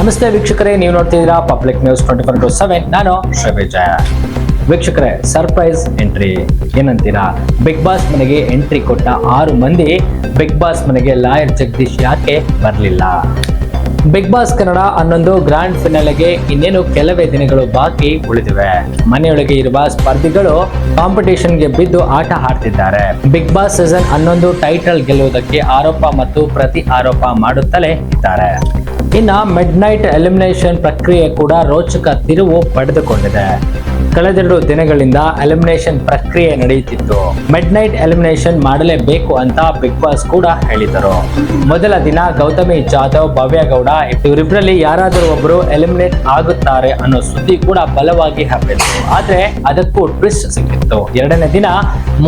ನಮಸ್ತೆ ವೀಕ್ಷಕರೇ, ನೀವು ನೋಡ್ತಿದ್ದೀರಾ public news twenty four to seven ನಾನು ಶ್ರವಿಜಯ ವೀಕ್ಷಕರೇ ಸರ್ಪ್ರೈಸ್ ಎಂಟ್ರಿ ಏನಂತೀರಾ? ಬಿಗ್ ಬಾಸ್ ಮನೆಗೆ ಎಂಟ್ರಿ ಕೊಟ್ಟ ಆರು ಮಂದಿ ಬಿಗ್ ಬಾಸ್ ಮನೆಗೆ ಲಾಯರ್ ಜಗದೀಶ್ ಯಾಕೆ ಬರಲಿಲ್ಲ? ಬಿಗ್ ಬಾಸ್ ಕನ್ನಡ ಹನ್ನೊಂದು ಗ್ರ್ಯಾಂಡ್ ಫಿನಾಲೆಗೆ ಇನ್ನೇನು ಕೆಲವೇ ದಿನಗಳು ಬಾಕಿ ಉಳಿದಿವೆ. ಮನೆಯೊಳಗೆ ಇರುವ ಸ್ಪರ್ಧಿಗಳು ಕಾಂಪಿಟೇಷನ್ಗೆ ಬಿದ್ದು ಆಟ ಆಡ್ತಿದ್ದಾರೆ. ಬಿಗ್ ಬಾಸ್ ಸೀಸನ್ ಹನ್ನೊಂದು ಟೈಟಲ್ ಗೆಲ್ಲುವುದಕ್ಕೆ ಆರೋಪ ಮತ್ತು ಪ್ರತಿ ಆರೋಪ ಮಾಡುತ್ತಲೇ ಇದ್ದಾರೆ. ಇನ್ನ ಮಿಡ್ ನೈಟ್ ಎಲಿಮಿನೇಷನ್ ಪ್ರಕ್ರಿಯೆ ಕೂಡ ರೋಚಕ ತಿರುವು ಪಡೆದುಕೊಂಡಿದೆ. ಕಳೆದೆರಡು ದಿನಗಳಿಂದ ಎಲಿಮಿನೇಷನ್ ಪ್ರಕ್ರಿಯೆ ನಡೆಯುತ್ತಿತ್ತು. ಮಿಡ್ ನೈಟ್ ಎಲಿಮಿನೇಷನ್ ಮಾಡಲೇಬೇಕು ಅಂತ ಬಿಗ್ ಬಾಸ್ ಕೂಡ ಹೇಳಿದರು. ಮೊದಲ ದಿನ ಗೌತಮಿ ಜಾಧವ್, ಭವ್ಯ ಗೌಡ ಇವರಿಬ್ಬರಲ್ಲಿ ಯಾರಾದರೂ ಒಬ್ಬರು ಎಲಿಮಿನೇಟ್ ಆಗುತ್ತಾರೆ ಅನ್ನೋ ಸುದ್ದಿ ಕೂಡ ಬಲವಾಗಿ ಹಬ್ಬಿತ್ತು. ಆದ್ರೆ ಅದಕ್ಕೂ ಟ್ವಿಸ್ಟ್ ಸಿಕ್ಕಿತ್ತು. ಎರಡನೇ ದಿನ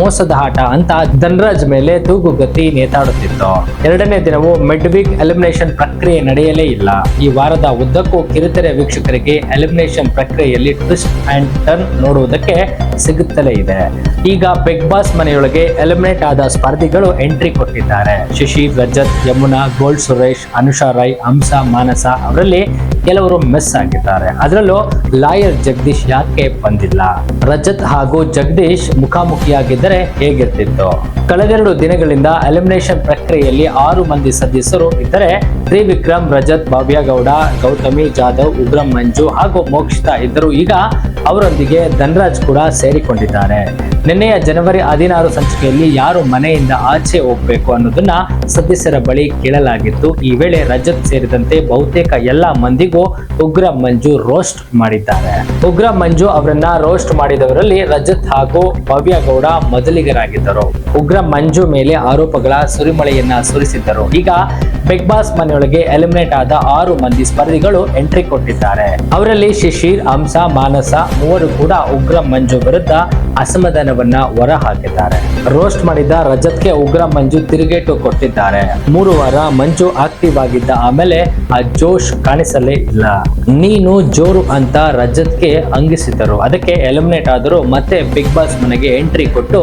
ಮೋಸದ ಆಟ ಅಂತ ಧನ್ರಾಜ್ ಮೇಲೆ ತೂಗುಗತಿ ನೇತಾಡುತ್ತಿತ್ತು. ಎರಡನೇ ದಿನವೂ ಮಿಡ್ ವೀಕ್ ಎಲಿಮಿನೇಷನ್ ಪ್ರಕ್ರಿಯೆ ನಡೆಯಲೇ ಇಲ್ಲ. ಈ ವಾರದ ಉದ್ದಕ್ಕೂ ಕಿರುತೆರೆ ವೀಕ್ಷಕರಿಗೆ ಎಲಿಮಿನೇಷನ್ ಪ್ರಕ್ರಿಯೆಯಲ್ಲಿ ಟ್ವಿಸ್ಟ್ ಅಂಡ್ ಟರ್ನ್ ನೋಡುವುದಕ್ಕೆ ಸಿಗುತ್ತಲೇ ಇದೆ. ಈಗ ಬಿಗ್ ಬಾಸ್ ಮನೆಯೊಳಗೆ ಎಲಿಮಿನೇಟ್ ಆದ ಸ್ಪರ್ಧಿಗಳು ಎಂಟ್ರಿ ಕೊಟ್ಟಿದ್ದಾರೆ. ಶಶಿ, ರಜತ್, ಯಮುನಾ ಗೋಲ್ಡ್ ಸುರೇಶ್, ಅನುಷಾ ರಾಯ್ ಹಂಸ, ಮಾನಸ ಅವರಲ್ಲಿ ಕೆಲವರು ಮಿಸ್ ಆಗಿದ್ದಾರೆ. ಅದರಲ್ಲೂ ಲಾಯರ್ ಜಗದೀಶ್ ಯಾಕೆ ಬಂದಿಲ್ಲ? ರಜತ್ ಹಾಗೂ ಜಗದೀಶ್ ಮುಖಾಮುಖಿಯಾಗಿದ್ದರೆ ಹೇಗಿರ್ತಿತ್ತು? ಕಳೆದೆರಡು ದಿನಗಳಿಂದ ಎಲಿಮಿನೇಷನ್ ಪ್ರಕ್ರಿಯೆಯಲ್ಲಿ ಆರು ಮಂದಿ ಸದಸ್ಯರು ಇದ್ದರೆ ತ್ರಿವಿಕ್ರಮ್, ರಜತ್ ಭವ್ಯ ಗೌಡ ಗೌತಮಿ ಜಾಧವ್ ಉಗ್ರಂ ಮಂಜು ಹಾಗೂ ಮೋಕ್ಷಿತಾ ಇದ್ದರು. ಈಗ ಅವರೊಂದಿಗೆ ಧನ್ರಾಜ್ ಕೂಡ ಸೇರಿಕೊಂಡಿದ್ದಾರೆ. ನಿನ್ನೆಯ ಜನವರಿ ಹದಿನಾರು ಸಂಚಿಕೆಯಲ್ಲಿ ಯಾರು ಮನೆಯಿಂದ ಆಚೆ ಹೋಗಬೇಕು ಅನ್ನೋದನ್ನ ಸದಸ್ಯರ ಬಳಿ ಕೇಳಲಾಗಿತ್ತು. ಈ ವೇಳೆ ರಜತ್ ಸೇರಿದಂತೆ ಬಹುತೇಕ ಎಲ್ಲ ಮಂದಿಗೂ ಉಗ್ರ ಮಂಜು ರೋಸ್ಟ್ ಮಾಡಿದ್ದಾರೆ. ಉಗ್ರ ಮಂಜು ಅವರನ್ನ ರೋಸ್ಟ್ ಮಾಡಿದವರಲ್ಲಿ ರಜತ್ ಹಾಗೂ ಭವ್ಯ ಗೌಡ ಮೊದಲಿಗರಾಗಿದ್ದರು. ಉಗ್ರ ಮಂಜು ಮೇಲೆ ಆರೋಪಗಳ ಸುರಿಮಳೆಯನ್ನ ಸುರಿಸಿದ್ದರು. ಈಗ ಬಿಗ್ ಬಾಸ್ ಮನೆಯೊಳಗೆ ಎಲಿಮಿನೇಟ್ ಆದ ಆರು ಮಂದಿ ಸ್ಪರ್ಧಿಗಳು ಎಂಟ್ರಿ ಕೊಟ್ಟಿದ್ದಾರೆ. ಅವರಲ್ಲಿ ಶಿಶಿರ್, ಹಂಸ, ಮಾನಸ ಮೂವರು ಕೂಡ ಉಗ್ರ ಮಂಜು ವಿರುದ್ಧ ಅಸಮಾಧಾನವನ್ನ ಹೊರ ಹಾಕಿದ್ದಾರೆ ರೋಸ್ಟ್ ಮಾಡಿದ ರಜತ್ಗೆ ಉಗ್ರ ಮಂಜು ತಿರುಗೇಟು ಕೊಟ್ಟಿದ್ದಾರೆ. ಮೂರು ವಾರ ಮಂಜು ಆಕ್ಟಿವ್ ಆಗಿದ್ದ ಆಮೇಲೆ ಆ ಜೋಶ್ ಕಾಣಿಸಲೇ ಇಲ್ಲ. ನೀನು ಜೋರು ಅಂತ ರಜತ್ಗೆ ಅಂಗಿಸಿದರು ಅದಕ್ಕೆ ಎಲಿಮಿನೇಟ್ ಆದರೂ ಮತ್ತೆ ಬಿಗ್ ಬಾಸ್ ಮನೆಗೆ ಎಂಟ್ರಿ ಕೊಟ್ಟು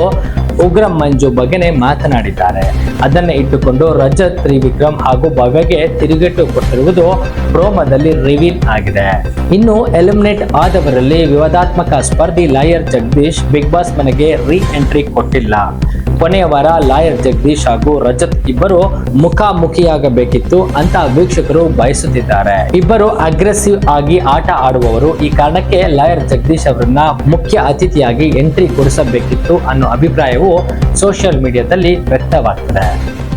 ಉಗ್ರ ಮಂಜು ಬಗ್ಗೆನೇ ಮಾತನಾಡಿದ್ದಾರೆ. ಅದನ್ನೇ ಇಟ್ಟುಕೊಂಡು ರಜತ್, ತ್ರಿವಿಕ್ರಮ್ ಹಾಗೂ ಭವ್ಯಗೆ ತಿರುಗೇಟು ಕೊಟ್ಟಿರುವುದು ಪ್ರೋಮದಲ್ಲಿ ರಿವೀಲ್ ಆಗಿದೆ. ಇನ್ನು ಎಲಿಮಿನೇಟ್ ಆದವರಲ್ಲಿ ವಿವಾದಾತ್ಮಕ ಸ್ಪರ್ಧಿ ಲಾಯರ್ ಜಗದೀಶ್, ಬಿಗ್ ಬಾಸ್ ಮನೆಗೆ ರೀ ಎಂಟ್ರಿ ಕೊಟ್ಟಿಲ್ಲ. ಕೊನೆಯ ವಾರ ಲಾಯರ್ ಜಗದೀಶ್ ಹಾಗೂ ರಜತ್ ಇಬ್ಬರು ಮುಖಾಮುಖಿಯಾಗಬೇಕಿತ್ತು ಅಂತ ವೀಕ್ಷಕರು ಬಯಸುತ್ತಿದ್ದಾರೆ. ಇಬ್ಬರು ಅಗ್ರೆಸಿವ್ ಆಗಿ ಆಟ ಆಡುವವರು ಈ ಕಾರಣಕ್ಕೆ ಲಾಯರ್ ಜಗದೀಶ್ ಅವರನ್ನ ಮುಖ್ಯ ಅತಿಥಿಯಾಗಿ ಎಂಟ್ರಿ ಕೊಡಿಸಬೇಕಿತ್ತು ಅನ್ನೋ ಅಭಿಪ್ರಾಯವು ಸೋಷಿಯಲ್ ಮೀಡಿಯಾದಲ್ಲಿ ವ್ಯಕ್ತವಾಗ್ತದೆ.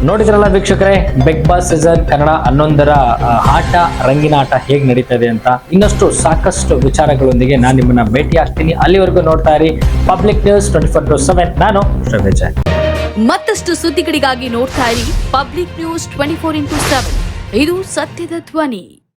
ನೋಡಿದ್ರಲ್ಲ ವೀಕ್ಷಕರೇ ಬಿಗ್ ಬಾಸ್ ಸೀಸನ್ ಕನ್ನಡ ಹನ್ನೊಂದರ ಆಟ, ರಂಗಿನ ಆಟ ಹೇಗೆ ನಡೀತದೆ ಅಂತ ಇನ್ನಷ್ಟು ಸಾಕಷ್ಟು ವಿಚಾರಗಳೊಂದಿಗೆ ನಾನು ನಿಮ್ಮನ್ನ ಭೇಟಿ ಆಗ್ತೀನಿ. ಅಲ್ಲಿವರೆಗೂ ನೋಡ್ತಾ ಇರಿ public news twenty four to seven ನಾನು ಶ್ರವಿಜಯ್ ಮತ್ತಷ್ಟು ಸುದ್ದಿಗಳಿಗಾಗಿ ನೋಡ್ತಾ ಇರಿ public news twenty four into seven ಇದು ಸತ್ಯದ ಧ್ವನಿ.